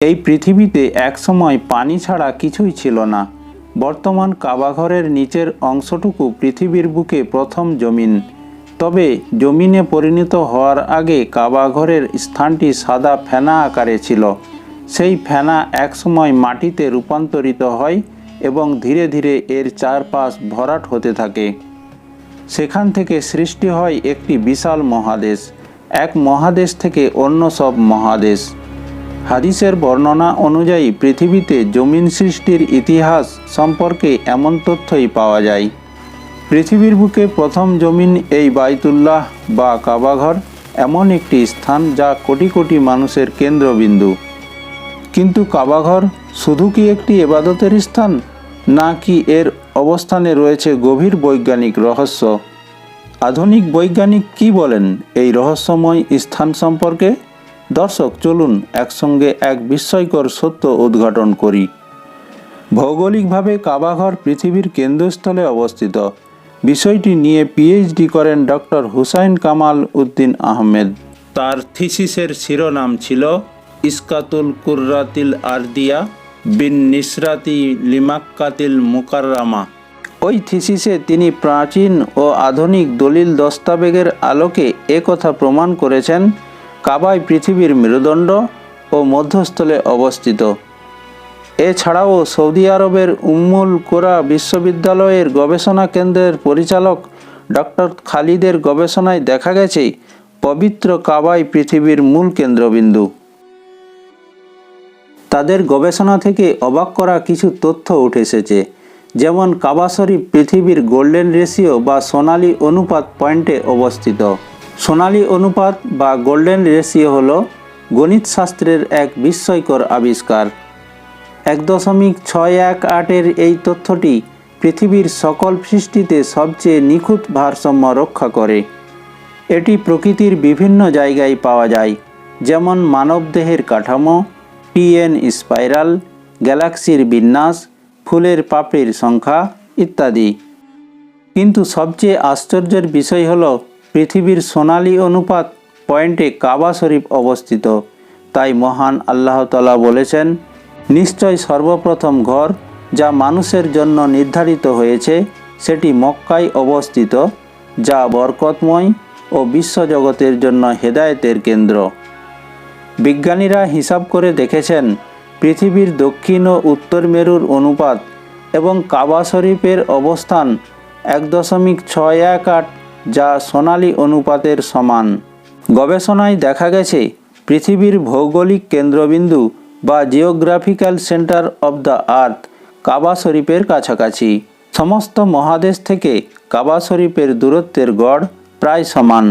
এই পৃথিবীতে একসময় পানি ছাড়া কিছুই ছিল না। বর্তমান কাবাঘরের নিচের অংশটুকু পৃথিবীর বুকে প্রথম জমিন। তবে জমিনে পরিণত হওয়ার আগে কাবাঘরের স্থানটি সাদা ফেনা আকারে ছিল। সেই ফেনা একসময় মাটিতে রূপান্তরিত হয় এবং ধীরে ধীরে এর চারপাশ ভরাট হতে থাকে। সেখান থেকে সৃষ্টি হয় একটি বিশাল মহাদেশ। এক মহাদেশ থেকে অন্য সব মহাদেশ। হাদিসের বর্ণনা অনুযায়ী পৃথিবীতে জমিন সৃষ্টির ইতিহাস সম্পর্কে এমন তথ্যই পাওয়া যায়। পৃথিবীর বুকে প্রথম জমিন এই বাইতুল্লাহ বা কাবাঘর এমন একটি স্থান যা কোটি কোটি মানুষের কেন্দ্রবিন্দু। কিন্তু কাবাঘর শুধু কি একটি এবাদতের স্থান না কি এর অবস্থানে রয়েছে গভীর বৈজ্ঞানিক রহস্য? আধুনিক বৈজ্ঞানিক কি বলেন এই রহস্যময় স্থান সম্পর্কে? দর্শক, চলুন একসঙ্গে এক বিস্ময়কর সত্য উদ্ঘাটন করি। ভৌগোলিকভাবে কাবাঘর পৃথিবীর কেন্দ্রস্থলে অবস্থিত। বিষয়টি নিয়ে পিএইচডি করেন ডক্টর হুসাইন কামাল উদ্দিন আহমেদ। তার থিসিসের শিরোনাম ছিল, ইসকাতুল কুর্রাতিল আরদিয়া বিন নিসরাতি লিমাক্কাতিল মুকাররামা। ওই থিসিসে তিনি প্রাচীন ও আধুনিক দলিল দস্তাবেগের আলোকে একথা প্রমাণ করেছেন কাবায় পৃথিবীর মেরুদণ্ড ও মধ্যস্থলে অবস্থিত। এছাড়াও সৌদি আরবের উম্মুল কোরা বিশ্ববিদ্যালয়ের গবেষণা কেন্দ্রের পরিচালক ডক্টর খালিদের গবেষণায় দেখা গেছে, পবিত্র কাবাই পৃথিবীর মূল কেন্দ্রবিন্দু। তাদের গবেষণা থেকে অবাক করা কিছু তথ্য উঠে এসেছে, যেমন কাবা শরীফ পৃথিবীর গোল্ডেন রেশিও বা সোনালী অনুপাত পয়েন্টে অবস্থিত। সোনালী অনুপাত বা গোল্ডেন রেশিও হল গণিতশাস্ত্রের এক বিস্ময়কর আবিষ্কার। এক দশমিক ছয় এক আটের এই তথ্যটি পৃথিবীর সকল সৃষ্টিতে সবচেয়ে নিখুঁত ভারসাম্য রক্ষা করে। এটি প্রকৃতির বিভিন্ন জায়গায় পাওয়া যায়, যেমন মানবদেহের কাঠামো টিএন স্পাইরাল, গ্যালাক্সির বিন্যাস, ফুলের পাপড়ির সংখ্যা ইত্যাদি। কিন্তু সবচেয়ে আশ্চর্যের বিষয় হল পৃথিবীর সোনালি অনুপাত পয়েন্টে কাবা শরীফ অবস্থিত। তাই মহান আল্লাহ তালা বলেছেন, নিশ্চয় সর্বপ্রথম ঘর যা মানুষের জন্য নির্ধারিত হয়েছে, সেটি মক্কায় অবস্থিত, যা বরকতময় ও বিশ্বজগতের জন্য হেদায়েতের কেন্দ্র। বিজ্ঞানীরা হিসাব করে দেখেছেন, পৃথিবীর দক্ষিণ ও উত্তর মেরুর অনুপাত এবং কাবা শরীফের অবস্থান এক দশমিক ছয় এক আট যা সোনালী অনুপাতের সমান। গবেষণায় দেখা গেছে, পৃথিবীর ভৌগোলিক কেন্দ্রবিন্দু বা geographical centre of the earth Kaaba শরীফের কাছাকাছি। সমস্ত মহাদেশ থেকে কাবা শরীফের দূরত্বের গড় প্রায় সমান।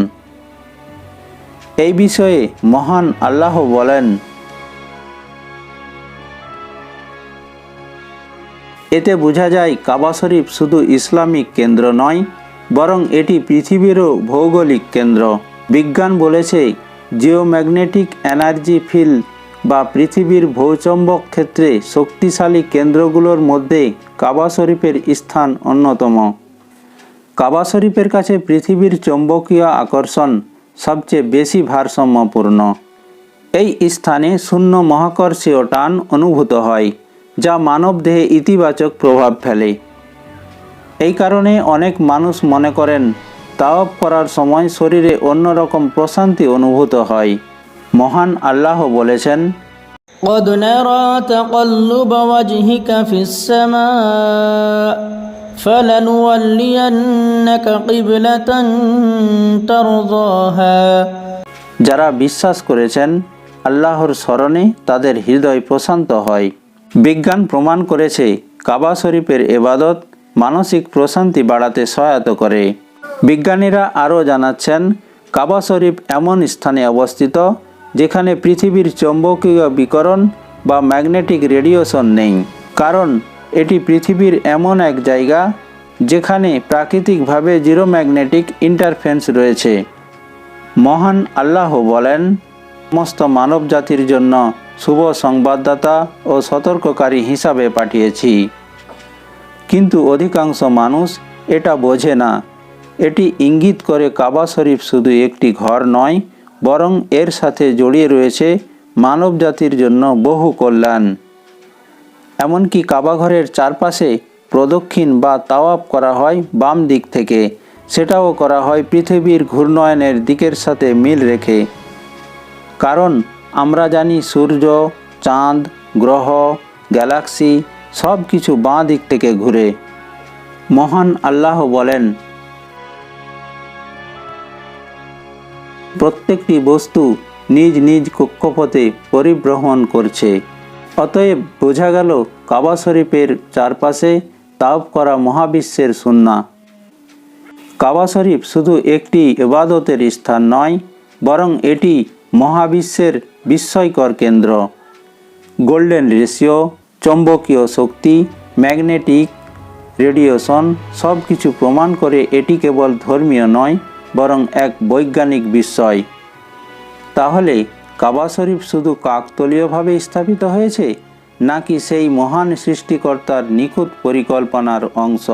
এই বিষয়ে মহান আল্লাহ বলেন, এতে বোঝা যায় কাবা শরীফ শুধু ইসলামিক কেন্দ্র নয় বরং এটি পৃথিবীরও ভৌগোলিক কেন্দ্র। বিজ্ঞান বলেছে, জিওম্যাগনেটিক এনার্জি ফিল্ড বা পৃথিবীর ভৌচম্বক ক্ষেত্রে শক্তিশালী কেন্দ্রগুলোর মধ্যে কাবা শরীফের স্থান অন্যতম। কাবা শরীফের কাছে পৃথিবীর চৌম্বকীয় আকর্ষণ সবচেয়ে বেশি ভারসাম্যপূর্ণ। এই স্থানে শূন্য মহাকর্ষীয় টান অনুভূত হয়, যা মানবদেহে ইতিবাচক প্রভাব ফেলে। এই কারণে অনেক মানুষ মনে করেন তাওয়াব করার সময় শরীরে অন্যরকম প্রশান্তি অনুভূত হয় মহান আল্লাহ বলেছেন قد نرى تقلب وجهك في السماء فلنولينك قبلة ترضاها যারা বিশ্বাস করেছেন আল্লাহর স্মরণে তাদের হৃদয় প্রশান্ত হয় বিজ্ঞান প্রমাণ করেছে কাবা শরীফের এবাদত মানসিক প্রশান্তি বাড়াতে সহায়তা করে। বিজ্ঞানীরা আরও জানাচ্ছেন, কাবা শরীফ এমন স্থানে অবস্থিত যেখানে পৃথিবীর চৌম্বকীয় বিকরণ বা ম্যাগনেটিক রেডিয়েশন নেই। কারণ এটি পৃথিবীর এমন এক জায়গা যেখানে প্রাকৃতিকভাবে জিরো ম্যাগনেটিক ইন্টারফেন্স রয়েছে। মহান আল্লাহ বলেন, সমস্ত মানব জাতির জন্য শুভ সংবাদদাতা ও সতর্ককারী হিসাবে পাঠিয়েছি। কিন্তু অধিকাংশ মানুষ এটা বোঝে না। এটি ইঙ্গিত করে কাবা শরীফ শুধু একটি ঘর নয়, বরং এর সাথে জড়িয়ে রয়েছে মানব জাতির জন্য বহু কল্যাণ। এমনকি কাবাঘরের চারপাশে প্রদক্ষিণ বা তাওয়াপ করা হয় বাম দিক থেকে। সেটাও করা হয় পৃথিবীর ঘূর্ণয়নের দিকের সাথে মিল রেখে। কারণ আমরা জানি সূর্য, চাঁদ, গ্রহ, গ্যালাক্সি সব কিছু বাঁ দিক থেকে ঘুরে। মহান আল্লাহ বলেন, প্রত্যেকটি বস্তু নিজ নিজ কক্ষপথে পরিভ্রমণ করছে। অতএব বোঝা গেল কাবা শরীফের চারপাশে তাওপ করা মহাবিশ্বের সুন্না কাবা শরীফ শুধু একটি এবাদতের স্থান নয়, বরং এটি মহাবিশ্বের বিস্ময়কর কেন্দ্র। গোল্ডেন রেশিও চৌম্বকীয় শক্তি, ম্যাগনেটিক রেডিয়েশন সব কিছু প্রমাণ করে এটি কেবল ধর্মীয় নয়, বরং এক বৈজ্ঞানিক বিস্ময়। তাহলে কাবা শরীফ শুধু কাকতলীয়ভাবে স্থাপিত হয়েছে, নাকি সেই মহান সৃষ্টিকর্তার নিখুঁত পরিকল্পনার অংশ?